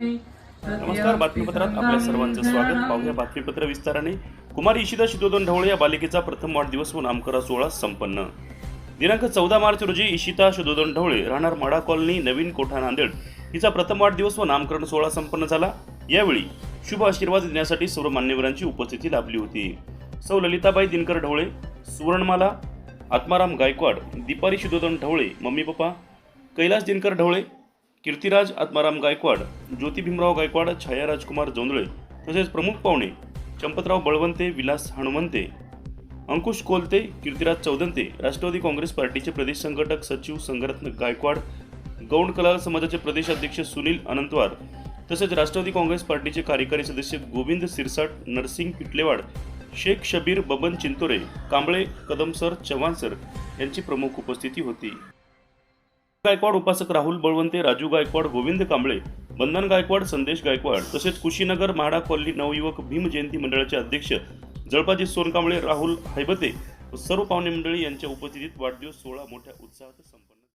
नमस्कार बातमीपत्रात आपल्या सर्वांचं स्वागत. पाहूया बातमीपत्र विस्ताराने. कुमारी इशिता शितोदन ढवळे या बालिकेचा प्रथम वाढदिवस व नामकरा सोहळा संपन्न. दिनांक चौदा मार्च रोजी इशिता शुद्धोदन ढवळे राहणार माडा कॉलनी नवीन कोठा नांदेड. हिचा प्रथम वाढदिवस व नामकरण सोहळा संपन्न झाला. यावेळी शुभ आशीर्वाद देण्यासाठी सर्व मान्यवरांची उपस्थिती लाभली होती. सौ ललिताबाई दिनकर ढवळे सुवर्णमाला आत्माराम गायकवाड दीपारी शुद्धोदन ढवळे मम्मी पप्पा कैलास दिनकर ढवळे कीर्तिराज आत्माराम गायकवाड ज्योती भीमराव गायकवाड छाया राजकुमार जोंधळे तसेच प्रमुख पाहुणे चंपतराव बळवंते विलास हनुमंते अंकुश कोलते कीर्तिराज चौदंते राष्ट्रवादी काँग्रेस पार्टीचे प्रदेश संघटक सचिव संगरत्न गायकवाड गौंड कला समाजाचे प्रदेश अध्यक्ष सुनील अनंतवार तसेच राष्ट्रवादी काँग्रेस पार्टीचे कार्यकारी सदस्य गोविंद सिरसाट नरसिंग पिटलेवाड शेख शबीर बबन चिंतोरे कांबळे कदमसर चव्हाणसर यांची प्रमुख उपस्थिती होती. गायकवाड उपासक राहुल बळवंते राजू गायकवाड गोविंद कांबळे बंधन गायकवाड संदेश गायकवाड तसेच कुशीनगर म्हाडा कॉलनी नवयुवक भीम जयंती मंडळाचे अध्यक्ष जळपाजी सोनकांबळे राहुल हैबते सर्व पाहुणे मंडळी यांच्या उपस्थितीत वाढदिवस सोहळा मोठ्या उत्साहात संपन्न